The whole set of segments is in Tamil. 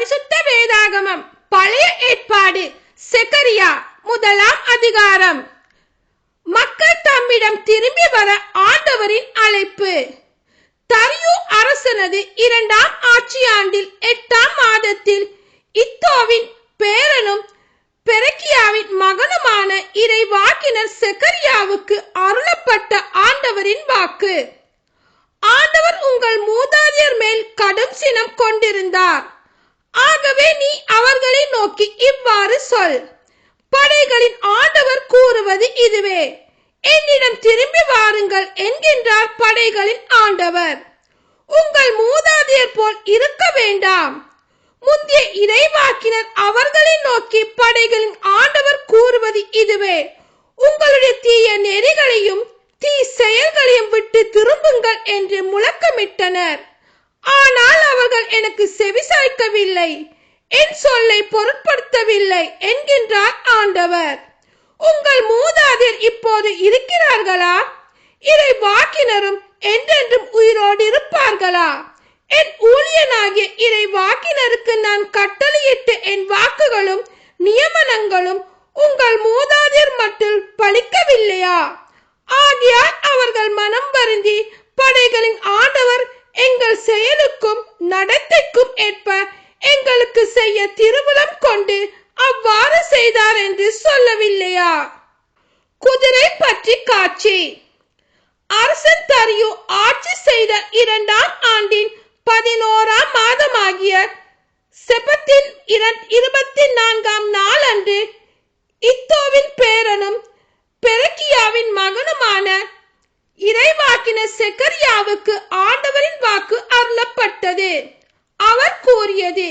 பரிசுத்த வேதாகமம். பழைய ஏற்பாடு. செகரியா முதலாம் அதிகாரம். மக்கள் தம்மிடம் திரும்பி வர ஆண்டவரின் அழைப்பு. தரியு அரசனது இரண்டாம் ஆட்சியாண்டில் எட்டாம் மாதத்தில் இத்தோவின் பேரனும் பெரக்கியாவின் மகனுமான இறைவாக்கினர் செகரியாவுக்கு அருளப்பட்ட ஆண்டவரின் வாக்கு. ஆண்டவர் உங்கள் மூதாதையர் மேல் கடும் சினம் கொண்டிருந்தார். ஆகவே நீ அவர்களை நோக்கி இவ்வாறு சொல். படைகளின் ஆண்டவர் கூறுவது இதுவே. என்னிடம் திரும்பி வாருங்கள் என்கின்றார் படைகளின் ஆண்டவர். உங்கள் மூதாதையர் போல் இருக்க வேண்டாம். முந்தைய இறைவாக்கினர் அவர்களை நோக்கி படைகளின் ஆண்டவர் கூறுவது இதுவே. உங்களுடைய தீய நெறிகளையும் தீ செயல்களையும் விட்டு திரும்புங்கள் என்று முழக்கமிட்டனர். ஆனால் அவர்கள் எனக்கு செவிசாய்க்கவில்லை என் சொல்லை பொருட்படுத்தவில்லை என்கின்றார் ஆண்டவர். உங்கள் மூதாதையர் இப்போது இருக்கிறார்களா? இறை வாக்கினரும் என்றென்றும் உயிரோடு இருப்பார்களா? என் ஊழியனாகிய இறை வாக்கினருக்கு நான் கட்டளையிட்டு என் வாக்குகளும் நியமனங்களும் உங்கள் மூதாதையர் மட்டும் பலிக்கவில்லையா ஆகியால் அவர்கள் மனம் வருந்தி படைகளின் ஆண்டவர் எங்கள் செயலுக்கும் நடத்தைக்கும் ஏற்ப எங்களுக்கு செய்ய திருமணம் கொண்டு அவ்வாறு செய்தார் என்று சொல்லவில்லையா? குதிரை பற்றி காட்சி. அரசன் தரியு ஆட்சி செய்த இரண்டாம் ஆண்டின் பதினோராம் மாதமாகிய செபத்தின் இருபத்தி நான்காம் நாள் அன்று இத்தோவின் பேரனும் பெருக்கியாவின் மகனுமான இறைவாக்கின செக்கரியாவுக்கு ஆண்டவரின் வாக்கு அருளப்பட்டது. அவர் கூறியது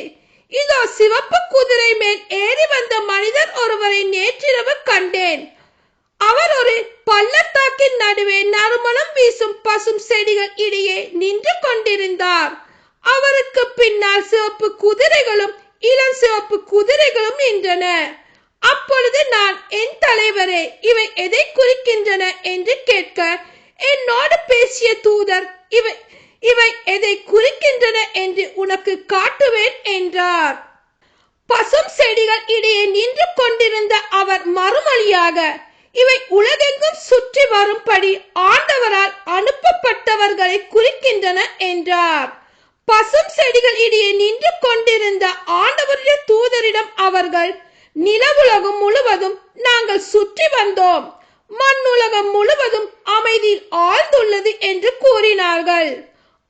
இதோ சிவப்பு குதிரை மேல் ஏறி வந்த மனிதர் ஒருவரை நேற்றிரவு கண்டேன். அவர் ஒரு பள்ளத்தாக்கின் நடுவே நறுமணம் வீசும் பசும் செடிகள் இடையே நின்று கொண்டிருந்தார். அவருக்கு பின்னால் சிவப்பு குதிரைகளும் இளம் சிவப்பு குதிரைகளும் நின்றன. அப்பொழுது நான் என் தலைவரே இவை எதை குறிக்கின்றன? என்று கேட்க என்னோடு பேசிய தூதர் இவை இவை எதை குறிக்கின்றன என்று உனக்கு காட்டுவேன் என்றார். பசும் செடிகள் இடையே நின்று கொண்டிருந்த அவர் மறுமொழியாக இவை உலகெங்கும் சுற்றி வரும்படி ஆண்டவரால் அனுப்பப்பட்டவர்களை குறிக்கின்றன என்றார். பசும் செடிகள் இடையே நின்று கொண்டிருந்த ஆண்டவருடைய தூதரிடம் அவர்கள் நிலவுலகம் முழுவதும் நாங்கள் சுற்றி வந்தோம். மண்ணுலகம் முழுவதும் அமைதியில் ஆழ்ந்துள்ளது என்று கூறினார்கள்.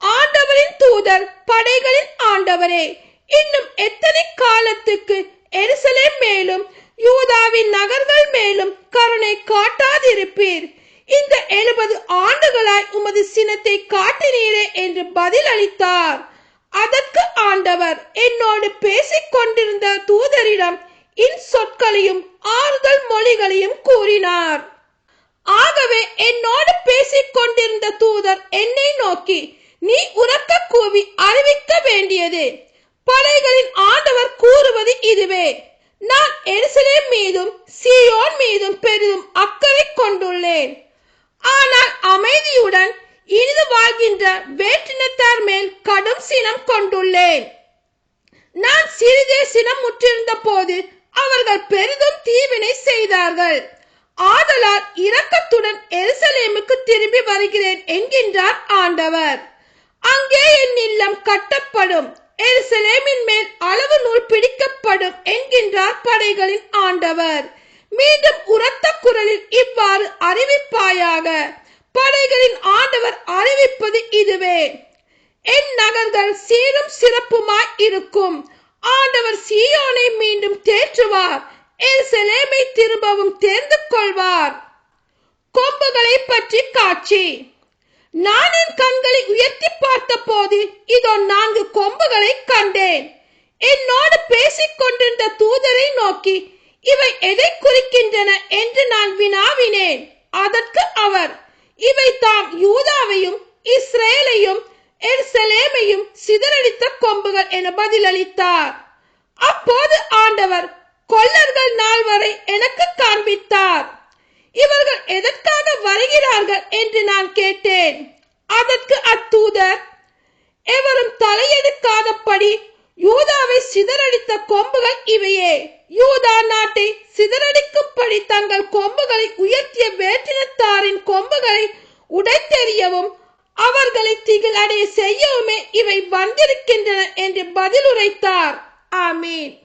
ஆண்டவரின் தூதர் படைகளின் ஆண்டவரே இன்னும் எத்தனை காலத்துக்கு எருசலேம் மேலும் யூதாவின் நகர்கள் மேலும் கருணை காட்டாதிருப்பீர்? இந்த எழுபது ஆண்டுகளாய் உமது சினத்தை காட்டினீரே என்று பதில் அளித்தார் அதற்கு ஆண்டவர் என்னோடு பேசிக் கொண்டிருந்த தூதரிடம் இன் சொற்களையும் ஆறுதல் மொழிகளையும் கூறினார். ஆகவே என்னோடு பேசிக் கொண்டிருந்த தூதர் என்னை நோக்கி நீ உரக்க கூவி அறிவிக்க வேண்டியது. படைகளின் ஆண்டவர் கூறுவது இதுவே. நான் எருசலேம் மீதும் சியோன் மீதும் பெரிதும் அக்கறை கொண்டுள்ளேன். ஆனால் அமைதியுடன் இனிது வாழ்கின்ற வேற்றினத்தார் மேல் கடும் சினம் கொண்டுள்ளேன். நான் சிறிதே சினம் முற்றிருந்த போது அவர்கள் பெரிதும் தீவினை செய்தார்கள். ஆதலால் இரக்கத்துடன் எருசலேமுக்கு திரும்பி வருகிறேன் என்கின்றார் ஆண்டவர். அங்கே என் இல்லம் கட்டப்படும். எருசலேமின் மேல் அளவு நூல் பிடிக்கப்படும் என்கின்றார் படைகளின் ஆண்டவர். மீண்டும் உரத்த குரலில் இவ்வாறு அறிவிப்பாயாக படைகளின் ஆண்டவர் அறிவிப்பது இதுவே. என் நகர்கள் சீரும் சிறப்புமாய் இருக்கும். ஆண்டவர் சீயோனை மீண்டும் தேற்றுவார். எருசலேமை திரும்பவும் தேர்ந்து கொள்வார் கொம்புகளை பற்றி காட்சி. நான் என் கண்களை உயர்த்தி பார்த்த போது இதோ நான்கு கொம்புகளை கண்டேன். என்னோடு பேசிக் கொண்டிருந்த தூதரை நோக்கி இவை எதை குறிக்கின்றன என்று நான் வினாவினேன். அதற்கு அவர் இவை தாம் யூதாவையும் இஸ்ரேலையும் எருசலேமையும் சிதறடித்த கொம்புகள் என பதிலளித்தார். அப்போது ஆண்டவர் கொல்லர்கள் நாள் வரை எனக்கு காண்பித்தார். இவர்கள் எதற்காக வருகிறார்கள் என்று நான் கேட்டேன். அதற்கு அத்தூதர் எவரும் தலையெடுக்காதபடி யூதாவை சிதறடித்த கொம்புகள் இவையே. யூதா நாட்டை சிதறடிக்கும்படி தங்கள் கொம்புகளை உயர்த்திய வேற்றினத்தாரின் கொம்புகளை உடைத்தெறியவும் அவர்களை திகிலடைய செய்யவுமே இவை வந்திருக்கின்றன என்று பதிலுரைத்தார். ஆமீன்.